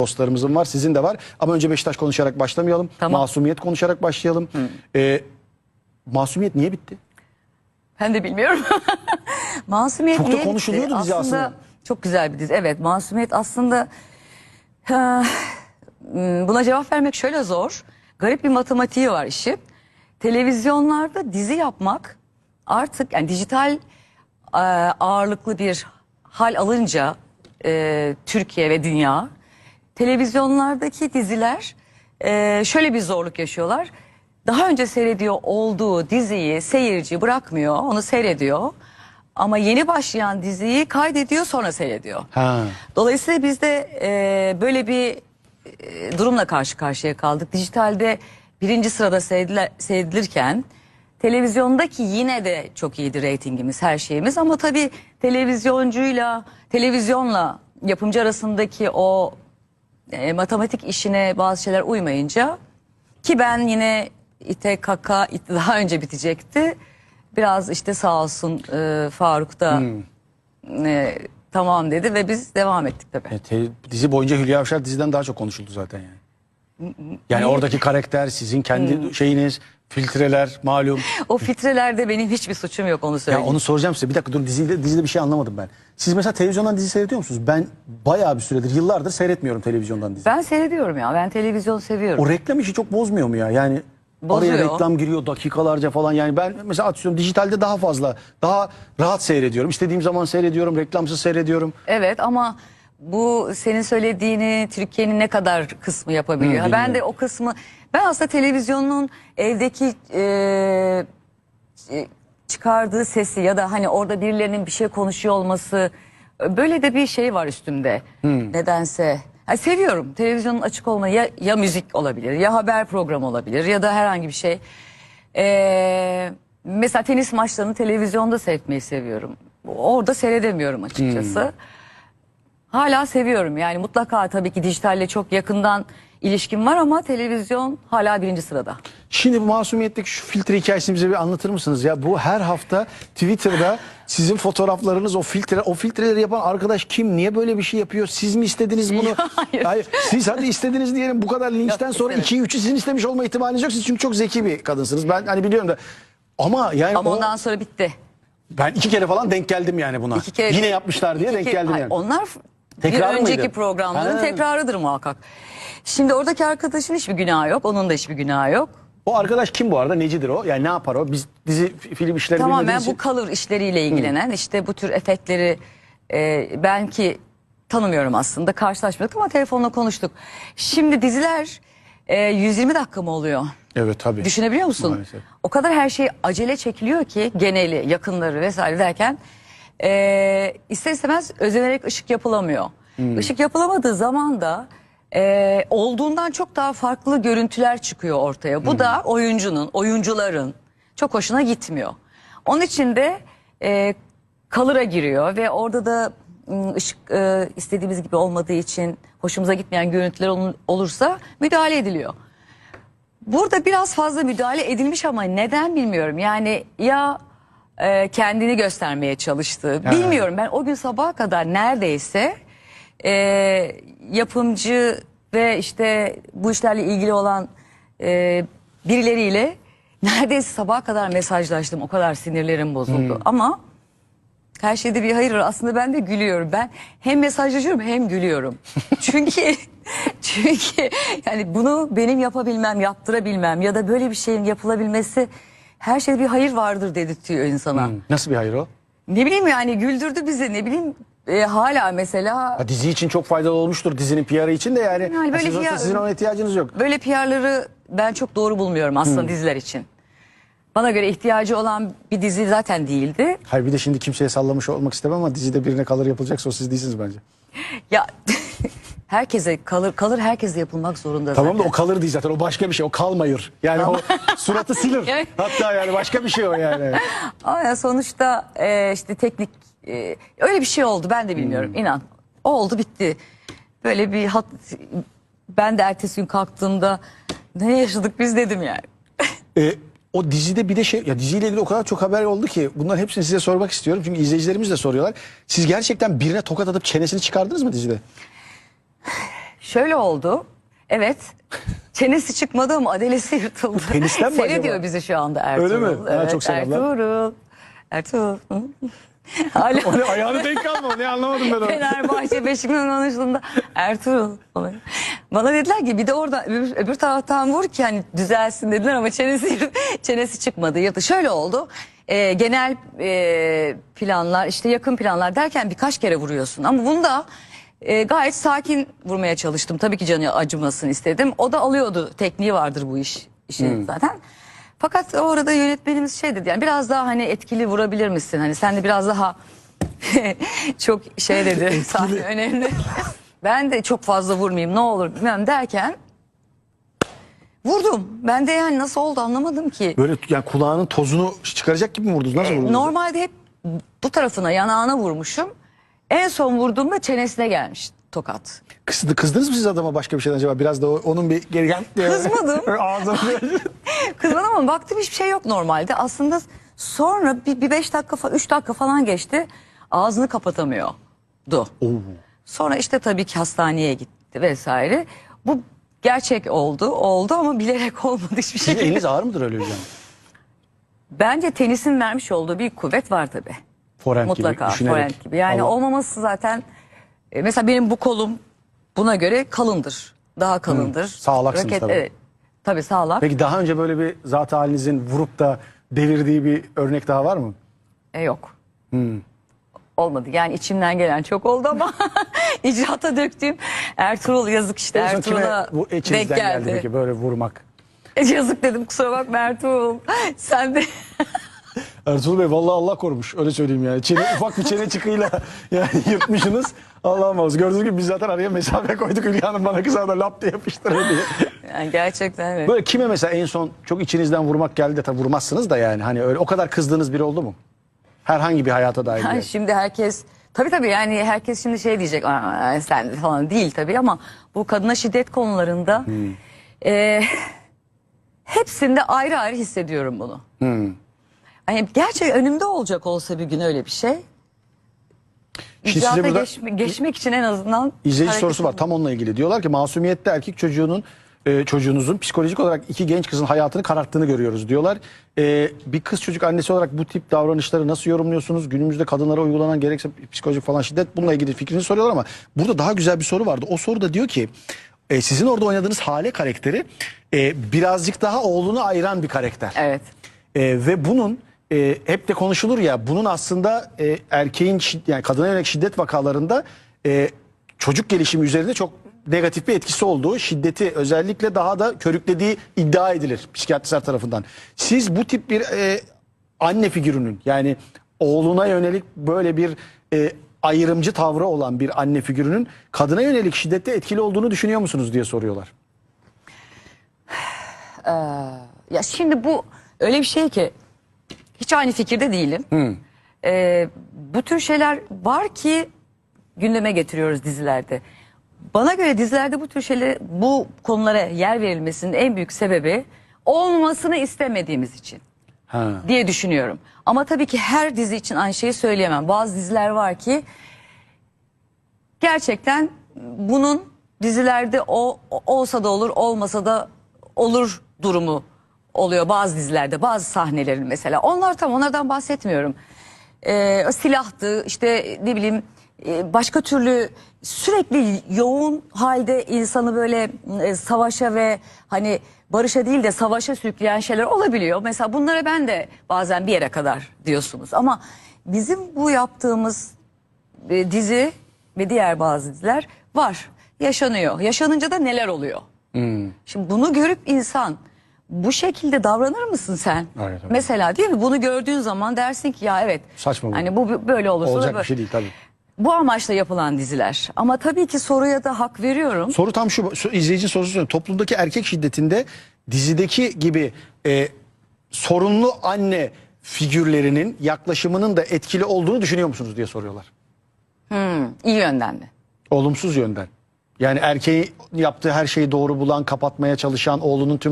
dostlarımızın var, sizin de var. Ama önce Beşiktaş konuşarak başlamayalım. Tamam. Masumiyet konuşarak başlayalım. Ee, masumiyet niye bitti? Ben de bilmiyorum. Masumiyet Çok da niye bitti? konuşuluyordu dizi aslında. Çok güzel bir dizi. Evet Masumiyet aslında hmm, buna cevap vermek şöyle zor. Garip bir matematiği var işi. Televizyonlarda dizi yapmak artık yani dijital e, ağırlıklı bir hal alınca e, Türkiye ve dünya televizyonlardaki diziler e, şöyle bir zorluk yaşıyorlar. Daha önce seyrediyor olduğu diziyi seyirci bırakmıyor, onu seyrediyor. Ama yeni başlayan diziyi kaydediyor sonra seyrediyor. Ha. Dolayısıyla biz de e, böyle bir e, durumla karşı karşıya kaldık. Dijitalde birinci sırada seyrediler- seyredilirken televizyondaki yine de çok iyiydi reytingimiz, her şeyimiz. Ama tabii televizyoncuyla, televizyonla yapımcı arasındaki o e, matematik işine bazı şeyler uymayınca ki ben yine ite kaka it- daha önce bitecekti. Biraz işte sağ olsun e, Faruk da e, tamam dedi ve biz devam ettik tabii. E, te- dizi boyunca Hülya Avşar diziden daha çok konuşuldu zaten yani. Yani oradaki karakter, sizin kendi şeyiniz, filtreler malum. O filtrelerde benim hiçbir suçum yok onu Ya söyleyeyim. onu soracağım size. Bir dakika dur dizide, dizide bir şey anlamadım ben. Siz mesela televizyondan dizi seyrediyor musunuz? Ben bayağı bir süredir, yıllardır seyretmiyorum televizyondan dizi. Ben seyrediyorum ya. Ben televizyon seviyorum. O reklam işi çok bozmuyor mu ya? Yani Bozuyor. oraya reklam giriyor dakikalarca falan. Yani ben mesela atıyorum dijitalde daha fazla, daha rahat seyrediyorum. İstediğim zaman seyrediyorum, reklamsız seyrediyorum. Evet ama bu senin söylediğini Türkiye'nin ne kadar kısmı yapabiliyor? Hı, ben de o kısmı ben aslında televizyonun evdeki e, e, çıkardığı sesi ya da hani orada birilerinin bir şey konuşuyor olması böyle de bir şey var üstümde nedense. Yani seviyorum televizyonun açık olmayı ya, ya müzik olabilir ya haber programı olabilir ya da herhangi bir şey. Ee, mesela tenis maçlarını televizyonda seyretmeyi seviyorum. Orada seyredemiyorum açıkçası. Hala seviyorum yani mutlaka tabii ki dijitalle çok yakından ilişkim var ama televizyon hala birinci sırada. Şimdi bu masumiyetteki şu filtre hikayesini bize bir anlatır mısınız ya? Bu her hafta Twitter'da sizin fotoğraflarınız o filtre o filtreleri yapan arkadaş kim? Niye böyle bir şey yapıyor? Siz mi istediniz bunu? Hayır. Siz hadi istediniz diyelim bu kadar linçten sonra istemedim. 2'yi 3'ü sizin istemiş olma ihtimaliniz yok. Siz çünkü çok zeki bir kadınsınız. Ben hani biliyorum da ama yani Ama o, ondan sonra bitti. ben iki kere falan denk geldim yani buna. İki kere- Yine yapmışlar diye İki denk kere- geldim Hayır, yani. Onlar Tekrar bir önceki mıydı? programların Ha. tekrarıdır muhakkak. Şimdi oradaki arkadaşın hiçbir günahı yok. Onun da hiçbir günahı yok. O arkadaş kim bu arada? Necidir o? Yani ne yapar o? Biz dizi fi- film işleri Tamamen bilmediğimiz bu için- kalır işleriyle ilgilenen işte bu tür efektleri e, ben ki tanımıyorum aslında karşılaşmadık ama telefonla konuştuk. Şimdi diziler e, 120 dakika mı oluyor? Evet tabii. Düşünebiliyor musun? Maalesef. O kadar her şey acele çekiliyor ki geneli, yakınları vesaire derken e, ister istemez özenerek ışık yapılamıyor. Işık yapılamadığı zaman da e, olduğundan çok daha farklı görüntüler çıkıyor ortaya. Bu da oyuncunun, oyuncuların çok hoşuna gitmiyor. Onun için de e, kalıra giriyor ve orada da ışık e, istediğimiz gibi olmadığı için hoşumuza gitmeyen görüntüler olun- olursa müdahale ediliyor. Burada biraz fazla müdahale edilmiş ama neden bilmiyorum. Yani ya e, kendini göstermeye çalıştı. Ha. Bilmiyorum ben o gün sabaha kadar neredeyse e, yapımcı ve işte bu işlerle ilgili olan e, birileriyle neredeyse sabaha kadar mesajlaştım. O kadar sinirlerim bozuldu. Ama her şeyde bir hayır var. Aslında ben de gülüyorum. Ben hem mesajlaşıyorum hem gülüyorum. çünkü çünkü yani bunu benim yapabilmem, yaptırabilmem ya da böyle bir şeyin yapılabilmesi her şeyde bir hayır vardır dedirtiyor insana. Nasıl bir hayır o? Ne bileyim yani güldürdü bizi. Ne bileyim e, hala mesela Ha, dizi için çok faydalı olmuştur dizinin PR'ı için de yani. Yani böyle siz PR sizin ona ihtiyacınız yok. böyle PR'ları ben çok doğru bulmuyorum aslında diziler için. Bana göre ihtiyacı olan bir dizi zaten değildi. Hayır bir de şimdi kimseye sallamış olmak istemem ama dizide birine kalır yapılacaksa o siz değilsiniz bence. Ya herkese kalır kalır herkese yapılmak zorunda Tamam da zaten. o kalır değil zaten o başka bir şey o kalmayır. Yani o suratı silir. Evet. Hatta yani başka bir şey o yani. Ama sonuçta e, işte teknik e, öyle bir şey oldu ben de bilmiyorum inan. Oldu bitti. Böyle bir hat ben de ertesi gün kalktığımda ne yaşadık biz dedim yani. Ee, o dizide bir de şey ya diziyle ilgili o kadar çok haber oldu ki bunların hepsini size sormak istiyorum. Çünkü izleyicilerimiz de soruyorlar. Siz gerçekten birine tokat atıp çenesini çıkardınız mı dizide? Şöyle oldu. Evet. Çenesi çıkmadı ama adelesi yırtıldı. Penisten mi Seyrediyor acaba? bizi şu anda Ertuğrul. Öyle mi? Ha, çok selamlar. Ertuğrul. Ertuğrul. Hı. Hala O ne ayağını denk kalma ne anlamadım ben onu. Fenerbahçe Beşiktaş'ın anlaşılığında Ertuğrul. falan. Bana dediler ki bir de orada öbür, öbür taraftan vur ki hani düzelsin dediler ama çenesi çenesi çıkmadı. Yırtı. Şöyle oldu. e, genel e, planlar işte yakın planlar derken birkaç kere vuruyorsun ama bunda e, gayet sakin vurmaya çalıştım. Tabii ki canı acımasın istedim. O da alıyordu. Tekniği vardır bu iş işin zaten. Fakat orada yönetmenimiz şey dedi yani biraz daha hani etkili vurabilir misin? Hani sen de biraz daha çok şey dedi sahne önemli. ben de çok fazla vurmayayım ne olur bilmem derken vurdum. Ben de yani nasıl oldu anlamadım ki. Böyle yani kulağının tozunu çıkaracak gibi mi vurdunuz? Nasıl vurdunuz? Normalde hep bu tarafına yanağına vurmuşum. En son vurduğumda çenesine gelmiş tokat. Kızdı, kızdınız mı siz adama başka bir şeyden acaba? Biraz da o- onun bir geri Kızmadım. Ağzını Kızmadım ama baktım hiçbir şey yok normalde. Aslında sonra bir, bir beş dakika üç dakika falan geçti. Ağzını kapatamıyordu. Sonra işte tabii ki hastaneye gitti vesaire. Bu gerçek oldu, oldu ama bilerek olmadı hiçbir Sizin şey. eliniz ağır mıdır öyle hocam? Bence tenisin vermiş olduğu bir kuvvet var tabii. Forehand Mutlaka gibi düşünerek. forehand gibi. Yani Allah- olmaması zaten e, mesela benim bu kolum buna göre kalındır. Daha kalındır. sağlaksınız tabii. Evet. Tabii sağlak. Peki daha önce böyle bir zat halinizin vurup da devirdiği bir örnek daha var mı? E, yok. Olmadı. Yani içimden gelen çok oldu ama icraata döktüğüm Ertuğrul yazık işte. En son kime Ertuğrul'a bu denk içinizden geldi. geldi. peki böyle vurmak? yazık dedim kusura bakma Ertuğrul. Sen de Ertuğrul Bey vallahi Allah korumuş öyle söyleyeyim yani. Çene, ufak bir çene çıkıyla yani yırtmışsınız. Allah'ım olsun. Gördüğünüz gibi biz zaten araya mesafe koyduk Hülya Hanım bana kısa da lap diye yapıştırır diye. yani gerçekten evet. Böyle kime mesela en son çok içinizden vurmak geldi de tabii vurmazsınız da yani hani öyle o kadar kızdığınız biri oldu mu? Herhangi bir hayata dair. Yani yani. şimdi herkes tabii tabii yani herkes şimdi şey diyecek "Aa, sen falan değil tabii ama bu kadına şiddet konularında Hmm. e, hepsinde ayrı ayrı hissediyorum bunu. Hmm. Hani gerçek önümde olacak olsa bir gün öyle bir şey. Şimdi İcraata size burada- geçme- geçmek için en azından İzleyici hareket sorusu var tam onunla ilgili. Diyorlar ki masumiyette erkek çocuğunun e, çocuğunuzun psikolojik olarak iki genç kızın hayatını kararttığını görüyoruz diyorlar. E, bir kız çocuk annesi olarak bu tip davranışları nasıl yorumluyorsunuz? Günümüzde kadınlara uygulanan gerekse psikolojik falan şiddet bununla ilgili fikrini soruyorlar ama burada daha güzel bir soru vardı. O soru da diyor ki e, sizin orada oynadığınız Hale karakteri e, birazcık daha oğlunu ayıran bir karakter. Evet. E, ve bunun e, hep de konuşulur ya bunun aslında e, erkeğin yani kadına yönelik şiddet vakalarında e, çocuk gelişimi üzerinde çok negatif bir etkisi olduğu şiddeti özellikle daha da körüklediği iddia edilir psikiyatristler tarafından. Siz bu tip bir e, anne figürünün yani oğluna yönelik böyle bir e, ayrımcı tavrı olan bir anne figürünün kadına yönelik şiddette etkili olduğunu düşünüyor musunuz diye soruyorlar. Ya şimdi bu öyle bir şey ki hiç aynı fikirde değilim. Ee, bu tür şeyler var ki gündeme getiriyoruz dizilerde. Bana göre dizilerde bu tür şeyler bu konulara yer verilmesinin en büyük sebebi olmasını istemediğimiz için Ha. diye düşünüyorum. Ama tabii ki her dizi için aynı şeyi söyleyemem. Bazı diziler var ki gerçekten bunun dizilerde o- olsa da olur olmasa da olur durumu oluyor bazı dizilerde bazı sahnelerin mesela onlar tam onlardan bahsetmiyorum ee, silahtı işte ne bileyim e, başka türlü sürekli yoğun halde insanı böyle e, savaşa ve hani barışa değil de savaşa sürükleyen şeyler olabiliyor. Mesela bunlara ben de bazen bir yere kadar diyorsunuz ama bizim bu yaptığımız e, dizi ve diğer bazı diziler var. Yaşanıyor. Yaşanınca da neler oluyor? Şimdi bunu görüp insan bu şekilde davranır mısın sen? Evet, evet. Mesela değil mi? Bunu gördüğün zaman dersin ki ya evet. Saçma bu. Hani bu böyle olursa da Olacak böyle. bir şey değil tabii. Bu amaçla yapılan diziler. Ama tabii ki soruya da hak veriyorum. Soru tam şu izleyici sorusu soruyor. Toplumdaki erkek şiddetinde dizideki gibi e, sorunlu anne figürlerinin yaklaşımının da etkili olduğunu düşünüyor musunuz diye soruyorlar. İyi yönden mi? Olumsuz yönden. Yani erkeği yaptığı her şeyi doğru bulan, kapatmaya çalışan, oğlunun tüm